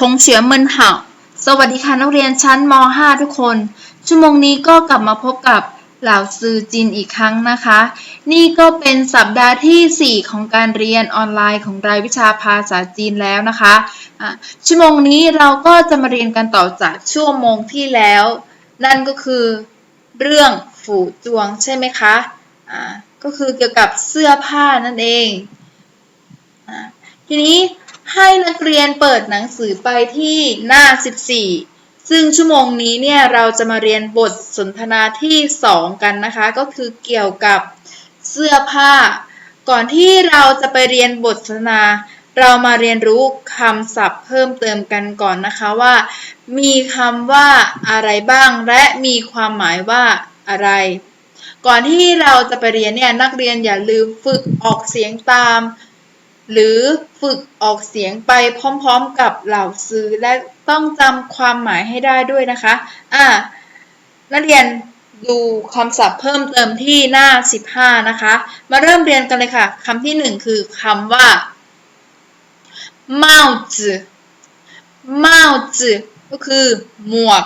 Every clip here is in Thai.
ทงเฉียเมินเห่าสวัสดีค่ะนักเรียนชั้นม .5 ทุกคน ชั่วโมงนี้ก็กลับมาพบกับเหล่าซือจีนอีกครั้งนะคะ นี่ก็เป็นสัปดาห์ที่ 4 ของการเรียนออนไลน์ของรายวิชาภาษาจีนแล้วนะคะะชั่วโมงนี้เราก็จะมาเรียนกันต่อจากชั่วโมงที่แล้ว นั่นก็คือเรื่องฝูจวงใช่ไหมคะอ่าก็คือเกี่ยวกับเสื้อผ้านั่นเอง ทีนี้ ให้นักเรียนเปิดหนังสือไปที่หน้า 14 ซึ่งชั่วโมงนี้เนี่ยเราจะมาเรียนบทสนทนาที่ 2 กันนะคะ ก็คือเกี่ยวกับเสื้อผ้า ก่อนที่เราจะไปเรียนบทสนทนา เรามาเรียนรู้คำศัพท์เพิ่มเติมกันก่อนนะคะว่า มีคำว่าอะไรบ้าง และมีความหมายว่าอะไร ก่อนที่เราจะไปเรียนเนี่ยนักเรียนอย่าลืมฝึกออกเสียงตาม หรือฝึกออกเสียงไปพร้อมๆกับเหล่าซื้อและต้องจำความหมายให้ได้ด้วยนะคะ อ่า นักเรียนดูคำศัพท์เพิ่มเติมที่หน้า 15 นะคะ มาเริ่มเรียนกันเลยค่ะคำที่ 1 คือคำว่าเมาจืก็คือ หมวก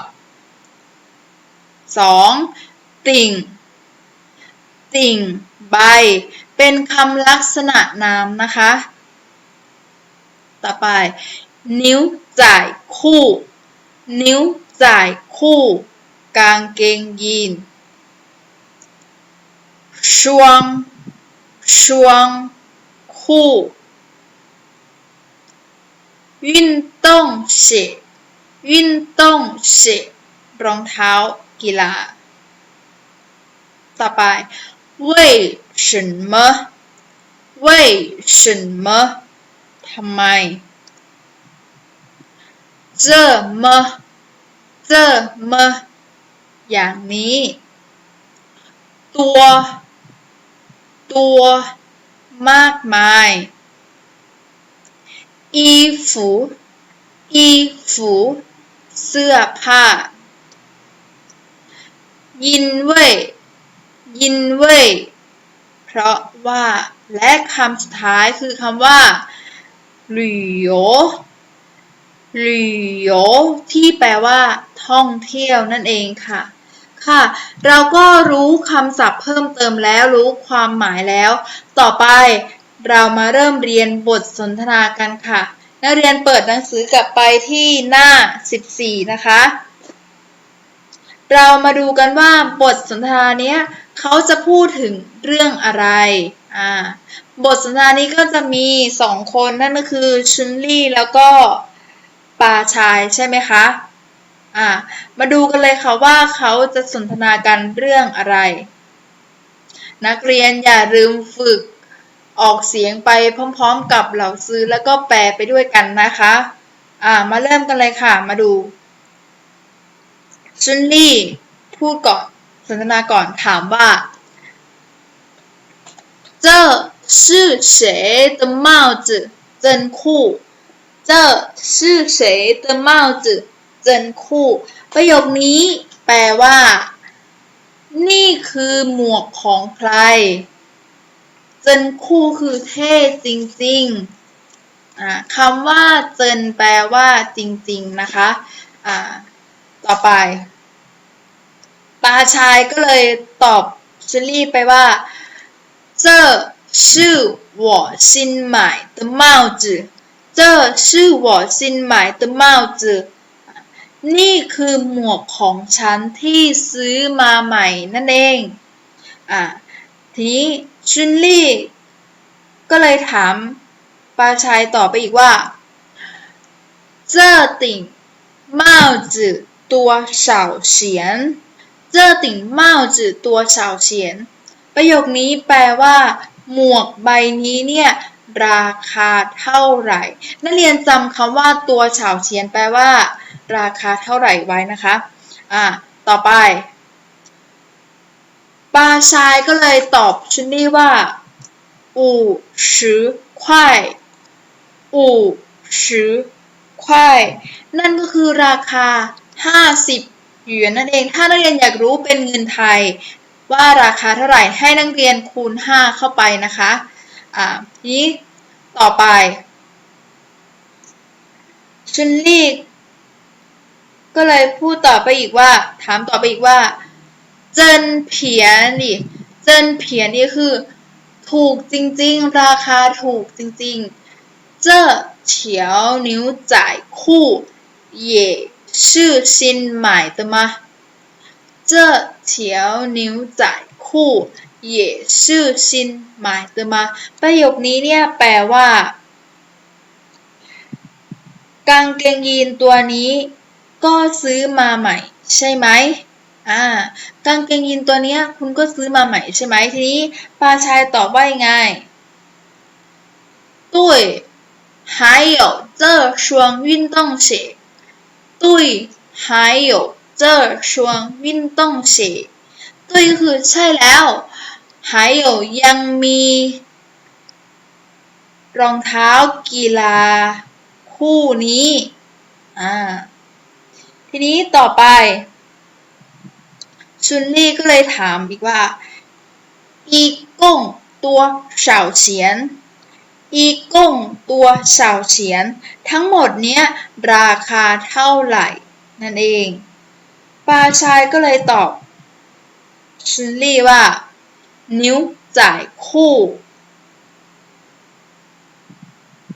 2. ติ่ง ติ่ง ใบ เป็นคำลักษณะนามนะคะ ต่อไป นิ้วจ่ายคู่ นิ้วจ่ายคู่ กางเกงยีนช่วงช่วงคู่运动鞋运动鞋รองเท้ากีฬา ต่อไป为什么为什么 ทำไมเจอเมเจอเมอย่างนี้ ตัว ตัวมากมายอีฝูอีฝูเสื้อผ้า ยินเว่ยยินเว่ยเพราะว่าและคำสุดท้ายคือคำว่า หลิโยหลิโยที่แปลว่า ท่องเที่ยวนั่นเองค่ะ ค่ะ เราก็รู้คำศัพท์เพิ่มเติมแล้วรู้ความหมายแล้ว ต่อไปเรามาเริ่มเรียนบทสนทนากันค่ะ นักเรียนเปิดหนังสือกลับไปที่หน้า 14 นะคะ เรามาดูกันว่าบทสนทนาเนี้ยเขาจะพูดถึงเรื่องอะไร อ่า บทสนทนานี้ก็จะมีสองคนนั่นก็คือชุนลี่แล้วก็ปาชายใช่ไหมคะอ่ามาดูกันเลยค่ะว่าเขาจะสนทนากันเรื่องอะไร นักเรียนอย่าลืมฝึกออกเสียงไปพร้อมๆกับเหล่าซื้อแล้วก็แปลไปด้วยกันนะคะอ่ามาเริ่มกันเลยค่ะ มาดูชุนลี่พูดก่อนสนทนาก่อนถามว่า这是谁的帽子真酷这是谁的帽子真酷ประโยคนี้แปลว่า นี่คือหมวกของใครเจินคู่คือเท่จริงๆอ่าคำว่าเจินแปลว่าจริงๆนะคะอ่าต่อไปปาชายก็เลยตอบเชลลี่ไปว่า 这是我新买的帽子这是我新买的帽子นี่คือหมวกของฉันที่ซื้อมาใหม่นั่นเองอ่าทีนี้ชุนลี่ก็เลยถามปาชายต่อไปอีกว่า这顶帽子多少钱这顶帽子多少钱ประโยคนี้แปลว่า หมวกใบนี้เนี่ยราคาเท่าไหร่ นักเรียนจำคำว่าตัวเฉาเฉียนแปลว่า ราคาเท่าไหร่ไว้นะคะ อ่า ต่อไปปาชายก็เลยตอบชุนนี่ว่าอู่ชือควายอู่ชือควายนั่นก็คือราคา 50 หยวนนั่นเอง ถ้านักเรียนอยากรู้เป็นเงินไทย ว่าราคาเท่าไหร่ให้นักเรียนคูณ 5 เข้าไปนะคะอ่านี้ต่อไปชุนลี่ก็เลยพูดต่อไปอีกว่า ถามต่อไปอีกว่า เจินเพียนนี่ เจินเพียนนี่คือ ถูกจริงๆ ราคาถูกจริงๆ 这条牛仔裤也是新买的吗这条牛仔裤也是新买的吗ประโยคนี้เนี่ยแปลว่า กางเกงยีนตัวนี้ ก็ซื้อมาใหม่ ใช่ไหมอ่ากางเกงยีนตัวเนี้ย คุณก็ซื้อมาใหม่ใช่ไหมทีนี้ปลาชายตอบว่ายังไง对还有这双运动鞋对还有 这双运动鞋对คือใช่แล้ว还有ยังมี รองเท้ากีฬา คู่นี้อ่าทีนี้ต่อไป ชุนลี่ก็เลยถามอีกว่า อีกงตัวเฉาเฉียน อีกงตัวเฉาเฉียน ทั้งหมดเนี้ย ราคาเท่าไหร่ นั่นเอง ปลาชายก็เลยตอบ ชุนลี่ว่า นิ้วจ่ายคู่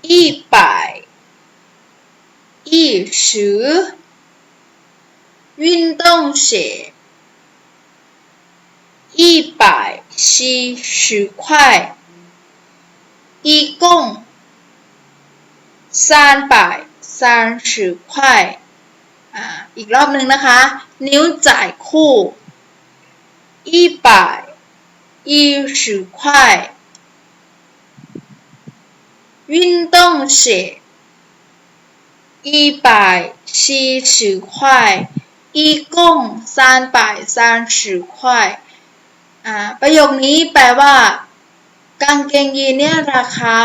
一百一十运动鞋一百七十块，一共三百三十块 อ่าอีกรอบหนึ่งนะคะ นิ้วจ่ายคู่一百一十块运动鞋一百七十块一共三百三十块อ่าประโยคนี้แปลว่า กางเกงยีนเนี่ยราคา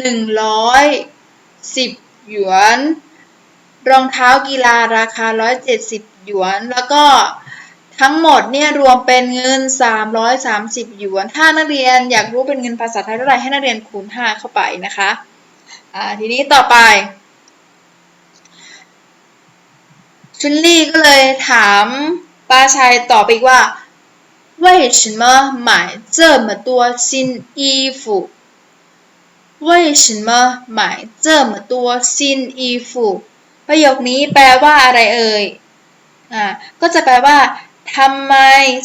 110 หยวน รองเท้ากีฬาราคา 170 หยวน แล้วก็ทั้งหมดเนี่ยรวมเป็นเงิน 330 หยวน ถ้านักเรียนอยากรู้เป็นเงินภาษาไทยเท่าไหร่ให้นักเรียนคูณ 5 เข้าไปนะคะอ่าทีนี้ต่อไป ชุนลี่ก็เลยถามป้าชัยต่อไปอีกว่า为什么买这么多新衣服为什么买这么多新衣服 ประโยคนี้แปลว่าอะไรเอ่ยอ่าก็จะแปลว่าทำไม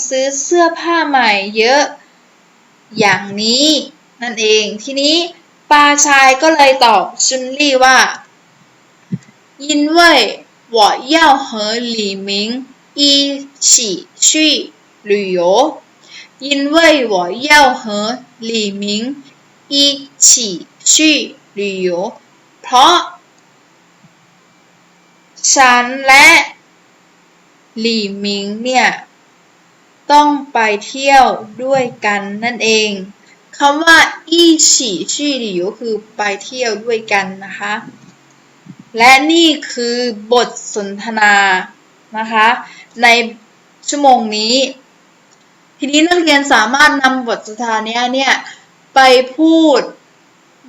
ซื้อเสื้อผ้าใหม่เยอะ อย่างนี้ นั่นเอง ทีนี้ปาชายก็เลยตอบชุนลี่ว่า因为我要和李明一起去旅游因为我要和李明一起去旅游เพราะ ฉันและหลี่หมิงเนี่ย ต้องไปเที่ยวด้วยกันนั่นเองคำว่าอีฉี่ชี่หลิวคือไปเที่ยวด้วยกันนะคะ และนี่คือบทสนทนานะคะ ในชั่วโมงนี้ ทีนี้นักเรียนสามารถนำบทสนทนาเนี้ยเนี่ยไปพูด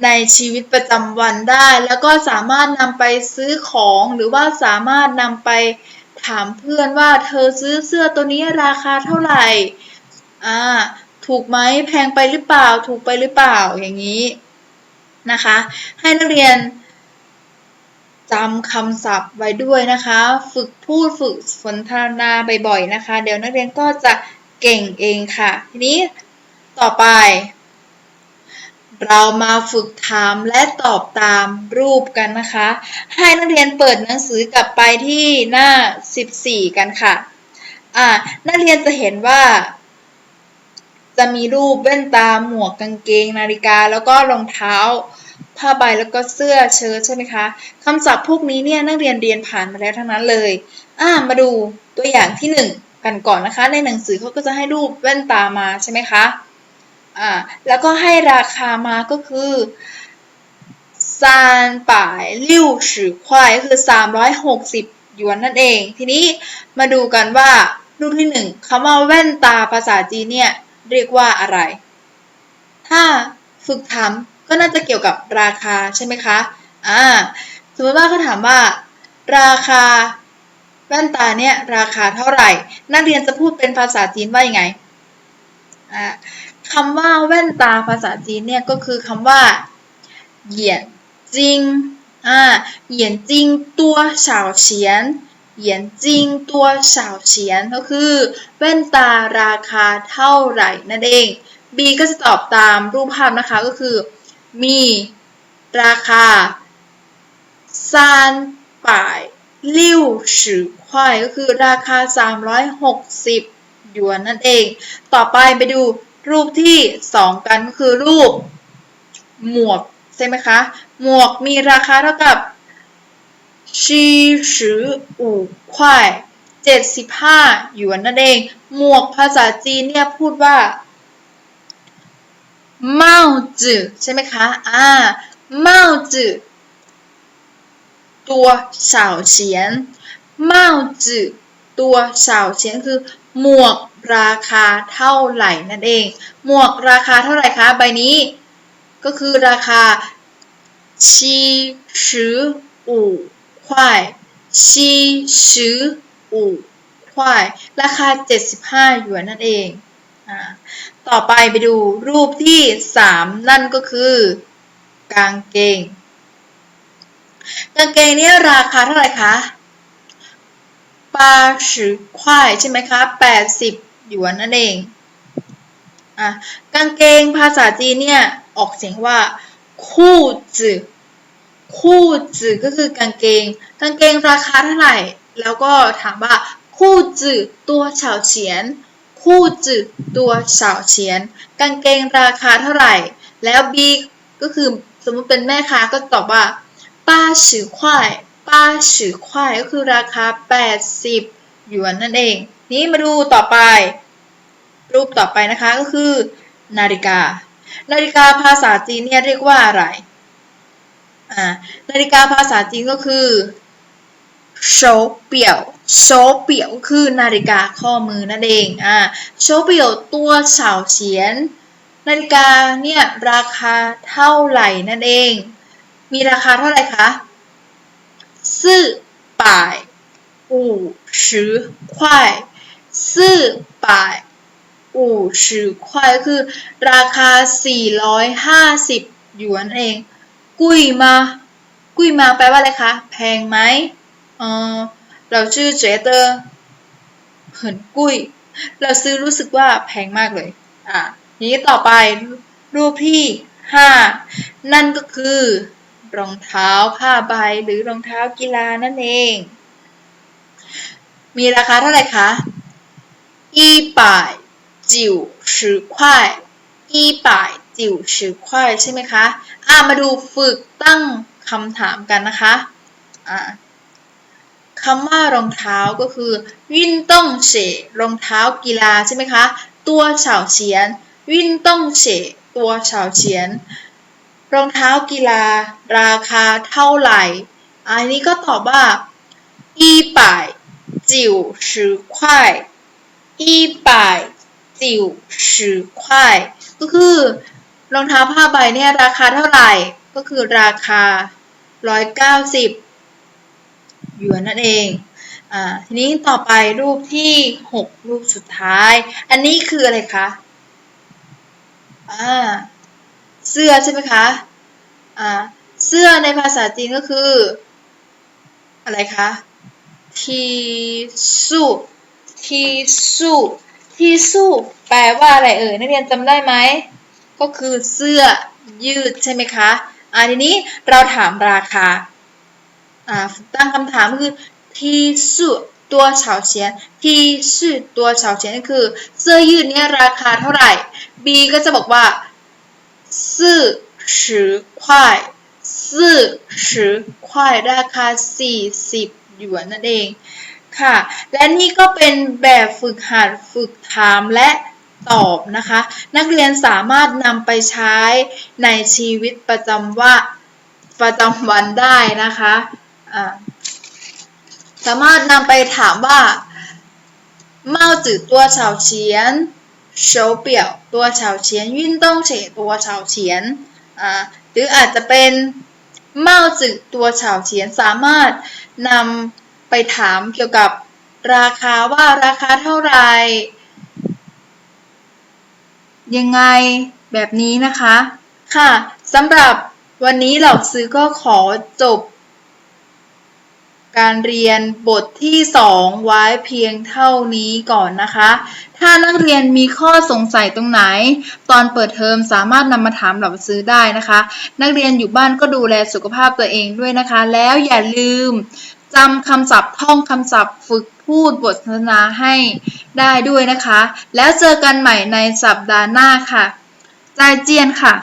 ในชีวิตประจำวันได้ แล้วก็สามารถนำไปซื้อของหรือว่าสามารถนำไปถามเพื่อนว่าเธอซื้อเสื้อตัวนี้ราคาเท่าไหร่อ่าถูกไหมแพงไปหรือเปล่า ถูกไปหรือเปล่าอย่างนี้นะคะ ให้นักเรียนจำคำศัพท์ไว้ด้วยนะคะ ฝึกพูดฝึกสนทนาบ่อยๆนะคะ เดี๋ยวนักเรียนก็จะเก่งเองค่ะ ทีนี้ต่อไป เรามาฝึกถามและตอบตามรูปกันนะคะ ให้นักเรียนเปิดหนังสือกลับไปที่หน้า 14 กันค่ะ อ่า นักเรียนจะเห็นว่า จะมีรูปแว่นตา หมวกกางเกง นาฬิกา แล้วก็รองเท้า ผ้าใบ แล้วก็เสื้อเชิ้ตใช่ไหมคะคำศัพท์พวกนี้เนี่ยนักเรียนเรียนผ่านมาแล้วทั้งนั้นเลย อ่า มาดูตัวอย่างที่ 1 กันก่อนนะคะ ในหนังสือเขาก็จะให้รูปแว่นตามาใช่ไหมคะ อ่าแล้วก็ให้ราคามาก็คือซานป่ายลิ่วฉือควายคือ 360หยวนนั่นเอง ทีนี้มาดูกันว่ารูปที่หนึ่งคำว่าแว่นตาภาษาจีนเนี่ยเรียกว่าอะไร ถ้าฝึกถามก็น่าจะเกี่ยวกับราคาใช่ไหมคะ อ่า สมมติว่าเขาถามว่า ราคาแว่นตาเนี่ยราคาเท่าไหร่ นักเรียนจะพูดเป็นภาษาจีนว่ายังไง อ่า คำว่าแว่นตาภาษาจีนเนี่ยก็คือคำว่าเหยียนจิงอ่าเหยียนจิงตัวสาเฉียนเหยียนจิงตัวสาเฉียนก็คือ แว่นตาราคาเท่าไหร่นั่นเอง B ก็จะตอบตามรูปภาพนะคะก็คือ มีราคาซานป่ายลิ้วสือควายก็คือราคา 360หยวนนั่นเอง ต่อไปไปดู รูปที่ 2 กันก็คือรูปหมวกใช่ไหมคะ หมวกมีราคาเท่ากับชีสืออู่ควาย75หยวนนั่นเอง หมวกภาษาจีนเนี่ยพูดว่าเมาจือใช่ไหมคะอ่าเมาจือตัวสาวเฉียนเมาจือตัวสาวเฉียนคือหมวก ราคาเท่าไหร่นั่นเอง หมวกราคาเท่าไหร่คะใบนี้ ก็คือราคาชีสืออู่ควายชีสืออู่ควายราคา 75หยวนนั่นเองอต่อไปไปดูรูปที่ 3 นั่นก็คือ กางเกง กางเกงนี้ราคาเท่าไหร่คะปาสิควายใช่ไหมคะ80 หยวนนั่นเองอะกางเกงภาษาจีนเนี่ยออกเสียงว่าคู่จือคู่จือก็คือกางเกง กางเกงราคาเท่าไหร่ แล้วก็ถามว่าคู่จือตัวเฉาเฉียน คู่จือตัวเฉาเฉียน กางเกงราคาเท่าไหร่ แล้ว B ก็คือสมมติเป็นแม่ค้าก็ตอบว่าป้าสือควายป้าสือควายก็คือราคา 80หยวนนั่นเอง นี้มาดูต่อไป รูปต่อไปนะคะก็คือ นาฬิกา นาฬิกาภาษาจีนเนี่ยเรียกว่าอะไรอ่านาฬิกาภาษาจีนก็คือโชเปียวโชเปียวคือนาฬิกาข้อมือนั่นเองอ่าโชเปียวตัวสาวเฉียน นาฬิกาเนี่ยราคาเท่าไหร่นั่นเอง มีราคาเท่าไหร่คะสี่百 ซื้อป่ายอู่ชื่อควายคือ ราคา 450 หยวนเอง กุยมา กุยมาแปลว่าอะไรคะ แพงไหมเออเราชื่อเจเตอร์เหินกุย เราซื้อรู้สึกว่าแพงมากเลย อะนี้ต่อไปรูปที่ 5 นั่นก็คือ รองเท้าผ้าใบหรือรองเท้ากีฬานั่นเอง มีราคาเท่าไหร่คะ อีป่ายจิ๋วสิบควายอีป่ายจิ๋วสิบควายใช่ไหมคะ อ่ามาดูฝึกตั้งคำถามกันนะคะ อ่าคำว่ารองเท้าก็คือวินต้องเฉรองเท้ากีฬาใช่ไหมคะ ตัวเฉาเฉียน วินต้องเฉตัวเฉาเฉียน รองเท้ากีฬา ราคาเท่าไหร่ อันนี้ก็ตอบว่าอีป่ายจิ๋วสิบควาย อีป่ายจิ๋วสิบควายก็คือรองเท้าผ้าใบเนี่ยราคาเท่าไหร่ ก็คือราคา 190 หยวนนั่นเองอ่าทีนี้ต่อไปรูปที่ 6 รูปสุดท้าย อันนี้คืออะไรคะอ่าเสื้อใช่ไหมคะอ่าเสื้อในภาษาจีนก็คือ อะไรคะทีสู ทีสูทีสูแปลว่าอะไรเอ่ยนักเรียนจำได้ไหม ก็คือเสื้อยืดใช่ไหมคะอ่าทีนี้เราถามราคาอ่าตั้งคำถามคือทีสูตัวเฉาเฉียนทีสูตัวเฉาเฉียนก็คือ เสื้อยืดเนี้ยราคาเท่าไหร่ B ก็จะบอกว่าสี่สิบควายสี่สิบควายราคา 40หยวนนั่นเอง ค่ะ และนี่ก็เป็นแบบฝึกหัดฝึกถามและตอบนะคะ นักเรียนสามารถนำไปใช้ในชีวิตประจำว่าประจำวันได้นะคะะสามารถนำไปถามว่าเมาจือตัวชาวเฉียนโชเปี่ยวตัวชาวเฉียนยิ่นต้องเฉตัวชาวเฉียนหรืออาจจะเป็นเมาจือตัวชาวเฉียนสามารถนำ ไปถามเกี่ยวกับราคาว่าราคาเท่าไหร่ยังไงแบบนี้นะคะ ค่ะสำหรับวันนี้เหล่าซื้อก็ขอจบ การเรียนบทที่ 2 ไว้เพียงเท่านี้ก่อนนะคะ ถ้านักเรียนมีข้อสงสัยตรงไหน ตอนเปิดเทอมสามารถนำมาถามเหล่าซื้อได้นะคะ นักเรียนอยู่บ้านก็ดูแลสุขภาพตัวเองด้วยนะคะ แล้วอย่าลืม จำคำศัพท์ท่องคำศัพท์ฝึกพูดบทสนทนาให้ได้ด้วยนะคะ แล้วเจอกันใหม่ในสัปดาห์หน้าค่ะ ใจเจียนค่ะ